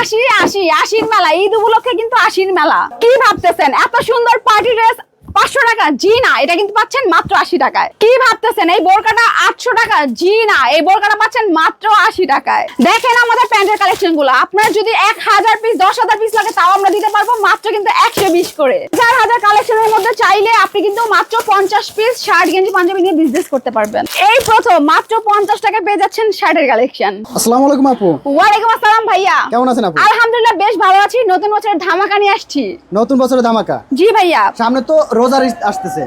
আশি আসি আশির মেলা। ঈদ উপলক্ষে কিন্তু আশির মেলা। কি ভাবতেছেন? এত সুন্দর পার্টি ড্রেস পাঁচশো টাকা, জি না, এটা কিন্তু পাচ্ছেন মাত্র আশি টাকায়। কি ভাবতেছেন? এই বোরকাটা আটশো টাকা, জি না, এই বোরকাটা পাচ্ছেন মাত্র আশি টাকায়। দেখেন আমাদের প্যান্টের কালেকশনগুলো। আপনার যদি এক হাজার পিস দশ হাজার পিস লাগে, তাও আমরা দিতে পারব করে। চার হাজার কালেকশনের মধ্যে চাইলে আপনি কিন্তু মাত্র পঞ্চাশ পিস শার্ট গেঞ্জি পাঞ্জাবি নিয়ে বিজনেস করতে পারবেন। এই প্রথম মাত্র পঞ্চাশ টাকা পেয়ে যাচ্ছেন শার্টের কালেকশন আসসালামু আলাইকুম আপু। ওয়ালাইকুম আসসালাম ভাইয়া। কেমন আছেন আপু? আলহামদুলিল্লাহ বেশ ভালো আছি। নতুন বছরের ধামাকা নিয়ে আসছি। নতুন বছরের ধামাকা? জি ভাইয়া। সামনে তো রোজার আসতেছে।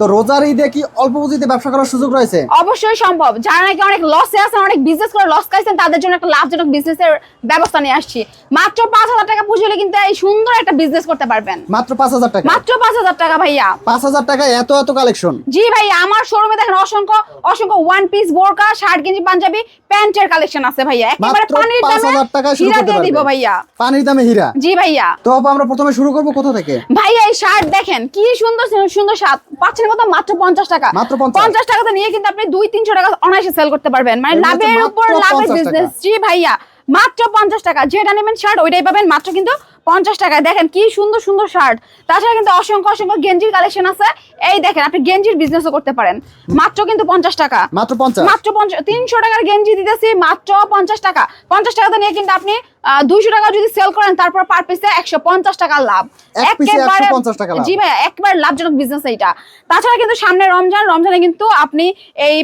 তো রোজার ঈদে কি অল্প পুঁজিতে ব্যবসা করার সুযোগ রয়েছে? অবশ্যই সম্ভব। যারা নাকি অনেক লসে আছেন অনেক বিজনেস করে লস খাইছেন তাদের জন্য একটা লাভজনক বিজনেসের ব্যবস্থা নিয়ে আসছি। মাত্র পাঁচ হাজার টাকা পুঁজি হলে কিন্তু এই সুন্দর একটা বিজনেস করতে পারবেন। মাত্র পাঁচ হাজার টাকা? মাত্র পাঁচ হাজার টাকা ভাইয়া। পাঁচ হাজার টাকায় এত এত কালেকশন জি ভাইয়া আমার শোরুমে দেখেন অসংখ্য অসংখ্য ওয়ান পিস বোরকা শার্ট গেঞ্জি পাঞ্জাবি প্যান্টের কালেকশন আছে ভাইয়া। একেবারে পানির দামে হাজার টাকায় শুরু করতে দিব ভাইয়া। পানির দামে হীরা? জি ভাইয়া। তো আমরা প্রথমে শুরু করব কোথা থেকে? ভাইয়া এই শার্ট দেখেন কি সুন্দর সুন্দর শার্ট পাচ্ছেন কত মাত্র পঞ্চাশ টাকা। মাত্র পঞ্চাশ। টাকাতে নিয়ে কিন্তু আপনি দুই তিনশো টাকা অনায়াসে সেল করতে পারবেন। মানে লাভের উপর লাভের বিজনেস জি ভাইয়া মাত্র পঞ্চাশ টাকা। যেটা নেবেন শার্ট ওইটাই পাবেন মাত্র কিন্তু পঞ্চাশ টাকায় দেখেন কি সুন্দর সুন্দর শার্ট তাছাড়া কিন্তু অসংখ্য অসংখ্য গেঞ্জির কালেকশন আছে। এই দেখেন আপনি গেঞ্জির বিজনেসও করতে পারেন। মাত্র কিন্তু পঞ্চাশ টাকা। মাত্র পঞ্চাশ। মাত্র পঞ্চাশ তিনশো টাকার গেঞ্জি দিতেছি মাত্র পঞ্চাশ টাকা। পঞ্চাশ টাকাতে নিয়ে কিন্তু আপনি দুইশো টাকা যদি সেল করেন তারপর পার পিসে একশো পঞ্চাশ টাকার লাভ। এক piece এ একেবারে- 150 টাকা লাভ। জি ভাই একবার লাভজনক বিজনেস এইটা। তাছাড়া কিন্তু সামনে রমজান রমজানে কিন্তু আপনি এই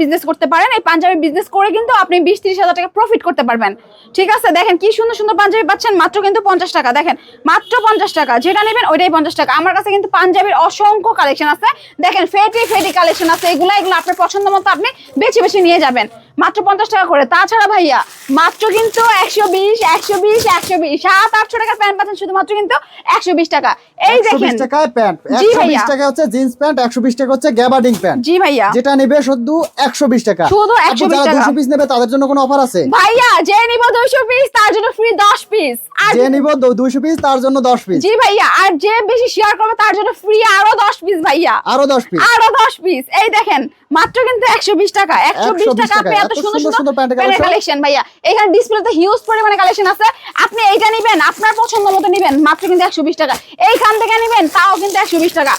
বিজনেস করতে পারেন। এই বিজনেস করে কিন্তু আপনি বিশ ত্রিশ হাজার টাকা প্রফিট করতে পারবেন। ঠিক আছে দেখেন কি সুন্দর সুন্দর পাঞ্জাবি পাচ্ছেন মাত্র কিন্তু পঞ্চাশ টাকা। দেখেন মাত্র পঞ্চাশ টাকা যেটা নেবেন ওইটাই পঞ্চাশ টাকা। আমার কাছে কিন্তু পাঞ্জাবির অসংখ্য কালেকশন আছে। দেখেন ফেটি ফেটি কালেকশন আছে। এগুলো এগুলো আপনার পছন্দ মতো আপনি বেছে বেছে নিয়ে যাবেন। মাত্র পঞ্চাশ টাকা করে। তাছাড়া ভাইয়া মাত্র কিন্তু একশো বিশ একশো বিশ একশো বিশ। সাত আটশো টাকার প্যান্ট পাচ্ছেন শুধুমাত্র কিন্তু একশো বিশ টাকা। এই দেখেন। টাকায় প্যান্ট একশো বিশ টাকা হচ্ছে জিন্স প্যান্ট একশো বিশ টাকা হচ্ছে গ্যাবার্ডিং প্যান্ট। জি ভাইয়া। যেটা নেবে শুধু একশো বিশ টাকা। শুধু একশো বিশ টাকা। দুশো পিস নেবে তাদের জন্য কোনো অফার আছে? ভাইয়া যে নিব দুইশো পিস তার জন্য ফ্রি দশ পিস। যে নিব 200 পিস তার জন্য দশ পিস জি ভাইয়া আর যে বেশি শেয়ার করবে তার জন্য ফ্রি আরও দশ পিস ভাইয়া। আরও দশ পিস আরও দশ পিস এই দেখেন মাত্র কিন্তু একশো বিশ টাকা একশো বিশ 120 টাকা আপনি এত সুন্দর সুন্দর প্যান্টের কালেকশন ভাইয়া। এখানে ডিসপ্লেতে হিউজ পরিমাণে কালেকশন আছে। আপনি এইটা নিবেন আপনার পছন্দ মতো নিবেন মাত্র কিন্তু একশো বিশ টাকা। এইখান থেকে নিবেন তাও কিন্তু একশো বিশ টাকা।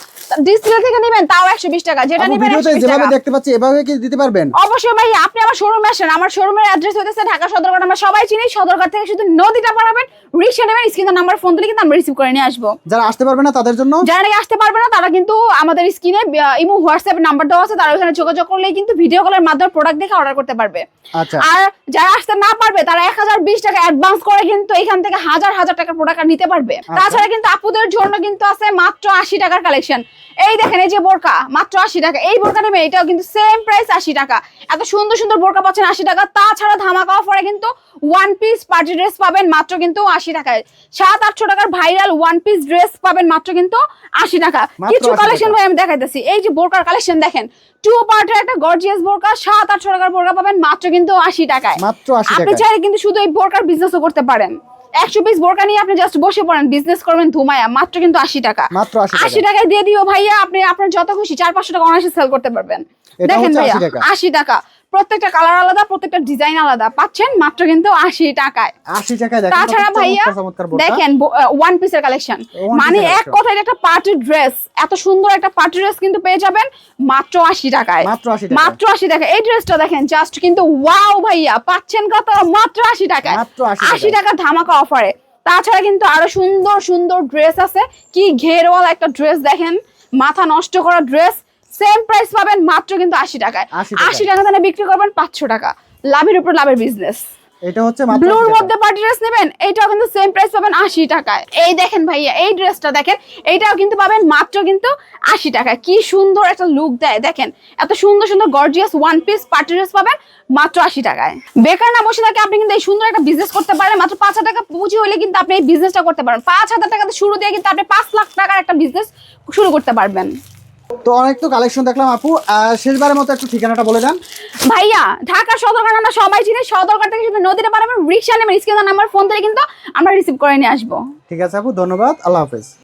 ডিসপ্লে থেকে নিবেন তাও একশো বিশ টাকা। যেটা নিবেন যেভাবে দেখতে পাচ্ছি এভাবে কি দিতে পারবেন? অবশ্যই ভাই আপনি আমার শোরুমে আসেন। আমার শোরুমের অ্যাড্রেস হইতেছে ঢাকা সদরঘাট আমরা সবাই চিনি। সদরঘাট থেকে শুধু নদীটা পাঠাবেন রিক্সা নেবেন স্ক্রিনের নাম্বার ফোন দিলে কিন্তু আমরা রিসিভ করে নিয়ে আসব। যারা আসতে পারবে না তাদের জন্য? যারা নাকি আসতে পারবে না তারা কিন্তু আমাদের স্ক্রিনে ইমো হোয়াটসঅ্যাপ নাম্বার দেওয়া আছে তারা ওখানে যোগাযোগ করলেই কিন্তু ভিডিও কলের মাধ্যমে প্রোডাক্ট দেখে অর্ডার করতে পারবে। আচ্ছা। আর যারা আসতে না পারবে তারা এক হাজার বিশ টাকা অ্যাডভান্স করে কিন্তু এখান থেকে হাজার হাজার টাকার প্রোডাক্ট নিতে পারবে। তাছাড়া কিন্তু আপুদের জন্য কিন্তু আছে মাত্র আশি টাকার কালেকশন এই দেখেন এই যে বোরকা মাত্র আশি টাকা। এই বোরকা নেবে এটাও কিন্তু সেম প্রাইস আশি টাকা। এত সুন্দর সুন্দর বোরকা পাচ্ছেন আশি টাকা। তাছাড়া ধামাকা অফারে কিন্তু ওয়ান পিস পার্টি ড্রেস পাবেন মাত্র কিন্তু আশি টাকায়। সাত আটশো টাকার ভাইরাল ওয়ান পিস ড্রেস পাবেন মাত্র কিন্তু আশি টাকা। কিছু কালেকশন। ভাই আমি দেখাইতেছি। এই যে বোরকার কালেকশন দেখেন টু পার্টের একটা গর্জিয়াস বোরকা সাত আটশো টাকার বোরকা পাবেন মাত্র কিন্তু আশি টাকায়। মাত্র আপনি চাইলে কিন্তু শুধু এই বোরকার বিজনেসও করতে পারেন। একশো পিস বোরকা নিয়ে আপনি জাস্ট বসে পড়েন বিজনেস করবেন ধুমায়া মাত্র কিন্তু আশি টাকা। মাত্র আশি টাকায় দিয়ে দিও ভাইয়া আপনি আপনার যত খুশি চার পাঁচশো টাকা অনায়াসে সেল করতে পারবেন। দেখেন ভাইয়া আশি টাকা। প্রত্যেকটা কালার আলাদা প্রত্যেকটা ডিজাইন আলাদা। পাচ্ছেন মাত্র কিন্তু আশি টাকায়। আশি টাকায় তাছাড়া ভাইয়া। দেখেন ওয়ান পিসের কালেকশন মানে এক কথায় একটা পার্টি ড্রেস এত সুন্দর একটা পার্টি ড্রেস কিন্তু পেয়ে যাবেন মাত্র আশি টাকায়। মাত্র 80 মাত্র আশি টাকা এই ড্রেসটা দেখেন জাস্ট কিন্তু ওয়াও ভাইয়া পাচ্ছেন কত? মাত্র আশি টাকায়। মাত্র আশি। টাকা ধামাকা অফারে তাছাড়া কিন্তু আরও সুন্দর সুন্দর ড্রেস আছে। কি ঘেরওয়ালা একটা ড্রেস দেখেন। মাথা নষ্ট করা ড্রেস সেম প্রাইস পাবেন মাত্র কিন্তু আশি টাকায়। আশি টাকা দানে বিক্রি করবেন পাঁচশো টাকা। লাভের উপর লাভের বিজনেস এটা হচ্ছে ব্লুর মধ্যে পার্টি ড্রেস নেবেন এইটাও কিন্তু সেম প্রাইস পাবেন আশি টাকায়। এই দেখেন ভাইয়া এই ড্রেসটা দেখেন এইটাও কিন্তু পাবেন মাত্র কিন্তু টাকায়। কি সুন্দর একটা লুক দেয় দেখেন। এত সুন্দর সুন্দর gorgeous one piece party dress পাবেন মাত্র আশি টাকায়। বেকার না বসে থাকে আপনি কিন্তু এই সুন্দর একটা বিজনেস করতে পারেন। মাত্র পাঁচ হাজার টাকা পুঁজি হলে কিন্তু আপনি এই বিজনেসটা করতে পারেন। শুরু দিয়ে কিন্তু আপনি পাঁচ লাখ টাকার একটা বিজনেস শুরু করতে পারবেন। তো অনেক তো কালেকশন দেখলাম আপু। শেষবারের মতো একটু ঠিকানাটা বলে দেন। ভাইয়া ঢাকা সদরঘাট আমরা সবাই চিনি। সদরঘাট থেকে শুধু নদীটা পার আমরা রিক্সা নেবেন স্ক্রিন নাম্বার ফোন থেকে কিন্তু আমরা রিসিভ করে নিয়ে আসব। ঠিক আছে আপু ধন্যবাদ। আল্লাহ হাফেজ।